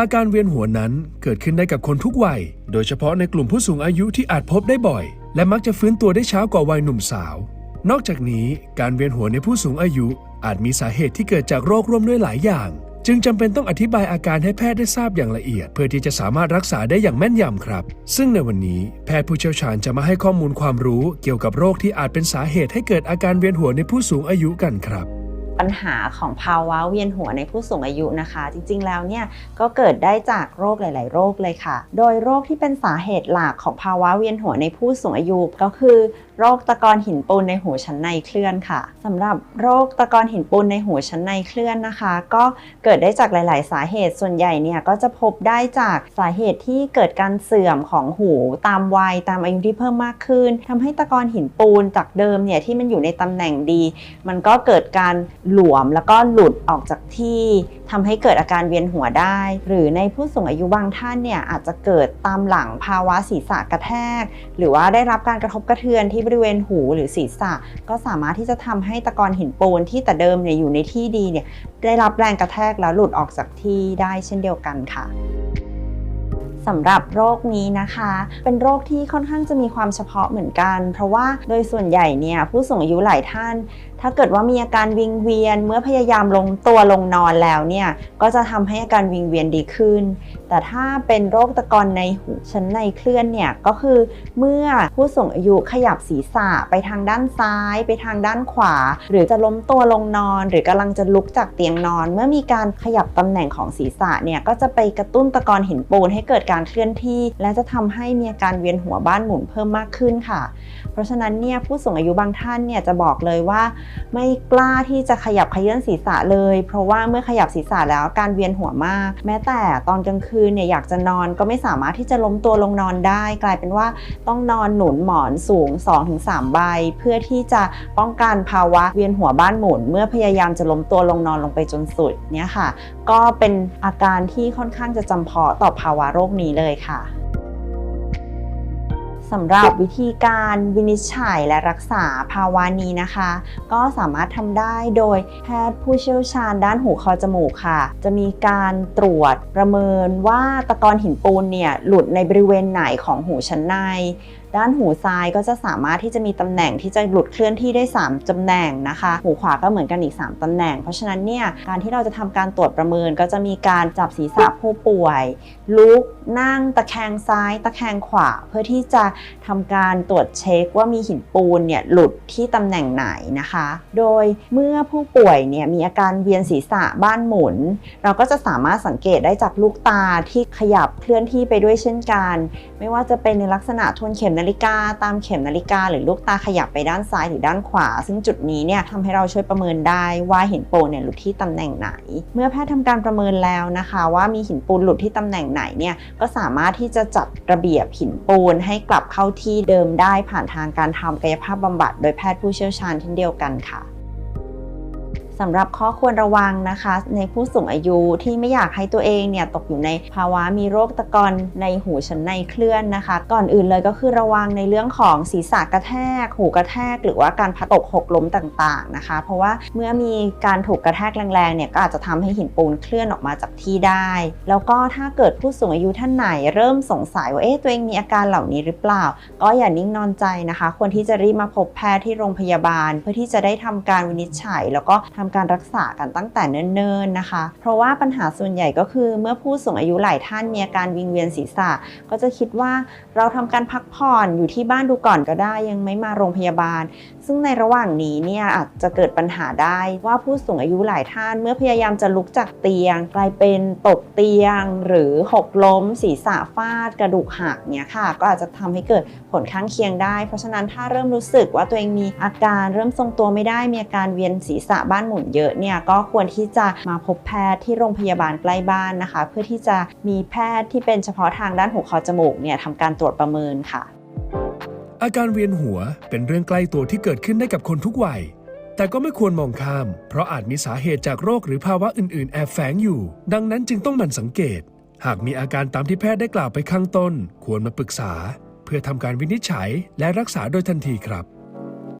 อาการเวียนหัวนั้นเกิดขึ้นได้กับคนทุกวัย โดยเฉพาะในกลุ่มผู้สูงอายุที่อาจพบได้บ่อย และมักจะฟื้นตัวได้ช้ากว่าวัยหนุ่มสาว นอกจากนี้การเวียนหัวในผู้สูงอายุ อาจมีสาเหตุที่เกิดจากโรคร่วมด้วยหลายอย่าง จึงจำเป็นต้องอธิบายอาการให้แพทย์ได้ทราบอย่างละเอียด เพื่อที่จะสามารถรักษาได้อย่างแม่นยำครับ ซึ่งในวันนี้แพทย์ผู้เชี่ยวชาญจะมาให้ข้อมูลความรู้ เกี่ยวกับโรคที่อาจเป็นสาเหตุให้เกิดอาการเวียนหัวในผู้สูงอายุกันครับ ปัญหาของภาวะเวียนหัวในผู้สูงอายุนะคะ จริงๆ แล้วเนี่ยก็เกิดได้จากโรคหลาย ๆ โรคเลยค่ะ โดยโรคที่เป็นสาเหตุหลักของภาวะเวียนหัวในผู้สูงอายุก็คือโรคตะกอนหินปูนในหูชั้นในเคลื่อนค่ะสำหรับโรคตะกอนหินปูนในหูชั้นในเคลื่อนนะคะ ก็เกิดได้จากหลาย ๆ สาเหตุส่วนใหญ่เนี่ยก็จะพบได้จากสาเหตุที่เกิดการเสื่อมของหูตามวัยตามอายุที่เพิ่มมากขึ้นทำให้ตะกอนหินปูนจากเดิมเนี่ยที่มันอยู่ในตำแหน่งดี มันก็เกิดการหลวมแล้วก็หลุดออกจากที่ทำให้เกิดอาการเวียนหัวได้ หรือในผู้สูงอายุบางท่านเนี่ยอาจจะเกิดตามหลังภาวะศีรษะกระแทก หรือว่าได้รับการกระทบกระเทือนที่บริเวณหูหรือศีรษะ ก็สามารถที่จะทำให้ตะกอนหินปูนที่แต่เดิมเนี่ยอยู่ในที่ดีเนี่ยได้รับแรงกระแทกแล้วหลุดออกจากที่ได้เช่นเดียวกันค่ะ สำหรับโรคนี้นะคะ เป็นโรคที่ค่อนข้างจะมีความเฉพาะเหมือนกัน เพราะว่าโดยส่วนใหญ่เนี่ยผู้สูงอายุหลายท่าน ถ้าเกิดว่ามีอาการวิงเวียน เมื่อพยายามลงตัวลงนอนแล้วเนี่ยก็จะทำให้อาการวิงเวียนดีขึ้น แต่ถ้าเป็นโรคตะกอนในหูชั้นในเคลื่อนเนี่ยก็คือเมื่อผู้สูงอายุขยับศีรษะไปทางด้านซ้าย ไปทางด้านขวา หรือจะล้มตัวลงนอน หรือกำลังจะลุกจากเตียงนอน เมื่อมีการขยับตำแหน่งของศีรษะเนี่ยก็จะไปกระตุ้นตะกอนหินปูนให้เกิดการเคลื่อนที่ และจะทำให้มีอาการเวียนหัวบ้านหมุนเพิ่มมากขึ้นค่ะ เพราะฉะนั้นเนี่ยผู้สูงอายุบางท่านเนี่ยจะบอกเลยว่า ไม่กล้าที่จะขยับขยื่นศีรษะเลย เพราะว่าเมื่อขยับศีรษะแล้วการเวียนหัวมาก แม้แต่ตอนกลางคืนเนี่ยอยากจะนอนก็ไม่สามารถที่จะล้มตัวลงนอนได้ กลายเป็นว่าต้องนอนหนุนหมอนสูง 2-3 ใบ เพื่อที่จะป้องกันภาวะเวียนหัวบ้านหมุน เมื่อพยายามจะล้มตัวลงนอนลงไปจนสุดเนี่ยค่ะ ก็เป็นอาการที่ค่อนข้างจะจำเพาะต่อภาวะโรคนี้เลยค่ะสำหรับวิธีการวินิจฉัยและรักษาภาวะนี้นะคะ ก็สามารถทำได้โดยแพทย์ผู้เชี่ยวชาญด้านหูคอจมูกค่ะ จะมีการตรวจประเมินว่าตะกอนหินปูนเนี่ยหลุดในบริเวณไหนของหูชั้นในด้านหูซ้ายก็จะสามารถที่จะมีตำแหน่งที่จะหลุดเคลื่อนที่ได้ 3 ตำแหน่งนะคะ หูขวาก็เหมือนกันอีก 3 ตำแหน่ง เพราะฉะนั้นเนี่ยการที่เราจะทำการตรวจประเมินก็จะมีการจับศีรษะผู้ป่วย ลุกนั่งตะแคงซ้าย ตะแคงขวา เพื่อที่จะทำการตรวจเช็คว่ามีหินปูนเนี่ยหลุดที่ตำแหน่งไหนนะคะ โดยเมื่อผู้ป่วยเนี่ยมีอาการเวียนศีรษะบ้านหมุน เราก็จะสามารถสังเกตได้จากลูกตาที่ขยับเคลื่อนที่ไปด้วยเช่นกัน ไม่ว่าจะเป็นในลักษณะทวนเข็มนาฬิกา ตามเข็มนาฬิกา หรือลูกตาขยับไปด้านซ้ายหรือด้านขวา ซึ่งจุดนี้เนี่ยทำให้เราช่วยประเมินได้ว่าหินปูนเนี่ยหลุดที่ตำแหน่งไหน เมื่อแพทย์ทำการประเมินแล้วนะคะ ว่ามีหินปูนหลุดที่ตำแหน่งไหนเนี่ยก็สามารถที่จะจัดระเบียบหินปูนให้กลับเข้าที่เดิมได้ผ่านทางการทำกายภาพบำบัด โดยแพทย์ผู้เชี่ยวชาญเช่นเดียวกันค่ะ สำหรับข้อควรระวังนะคะ ในผู้สูงอายุที่ไม่อยากให้ตัวเองเนี่ยตกอยู่ในภาวะมีโรคตะกอนในหูชั้นในเคลื่อนนะคะ ก่อนอื่นเลยก็คือระวังในเรื่องของศีรษะกระแทก หูกระแทก หรือว่าการพัดตกหกล้มต่างๆนะคะ เพราะว่าเมื่อมีการถูกกระแทกแรงๆเนี่ยก็อาจจะทำให้หินปูนเคลื่อนออกมาจากที่ได้ แล้วก็ถ้าเกิดผู้สูงอายุท่านไหนเริ่มสงสัยว่าเอ๊ะตัวเองมีอาการเหล่านี้หรือเปล่า ก็อย่านิ่งนอนใจนะคะ ควรที่จะรีบมาพบแพทย์ที่โรงพยาบาล เพื่อที่จะได้ทำการวินิจฉัย แล้วก็ทำการรักษากันตั้งแต่เนิ่นๆนะคะ เพราะว่าปัญหาส่วนใหญ่ก็คือเมื่อผู้สูงอายุหลายท่านมีอาการวิงเวียนศีรษะ ก็จะคิดว่าเราทำการพักผ่อนอยู่ที่บ้านดูก่อนก็ได้ยังไม่มาโรงพยาบาล ซึ่งในระหว่างนี้เนี่ยอาจจะเกิดปัญหาได้ว่าผู้สูงอายุหลายท่าน เมื่อพยายามจะลุกจากเตียง กลายเป็นตกเตียง หรือหกล้ม ศีรษะฟาด กระดูกหักเนี่ยค่ะ ก็อาจจะทำให้เกิดผลข้างเคียงได้ เพราะฉะนั้นถ้าเริ่มรู้สึกว่าตัวเองมีอาการเริ่มทรงตัวไม่ได้มีอาการเวียนศีรษะบ้านหมุนเยอะเนี่ยก็ควรที่จะมาพบแพทย์ที่โรงพยาบาลใกล้บ้านนะคะ เพื่อที่จะมีแพทย์ที่เป็นเฉพาะทางด้านหูคอจมูกเนี่ยทำการตรวจประเมินค่ะ อาการเวียนหัวเป็นเรื่องใกล้ตัวที่เกิดขึ้นได้กับคนทุกวัย แต่ก็ไม่ควรมองข้าม เพราะอาจมีสาเหตุจากโรคหรือภาวะอื่น ๆ แอบแฝงอยู่ ดังนั้นจึงต้องหมั่นสังเกต หากมีอาการตามที่แพทย์ได้กล่าวไปข้างต้น ควรมาปรึกษา เพื่อทำการวินิจฉัยและรักษาโดยทันทีครับ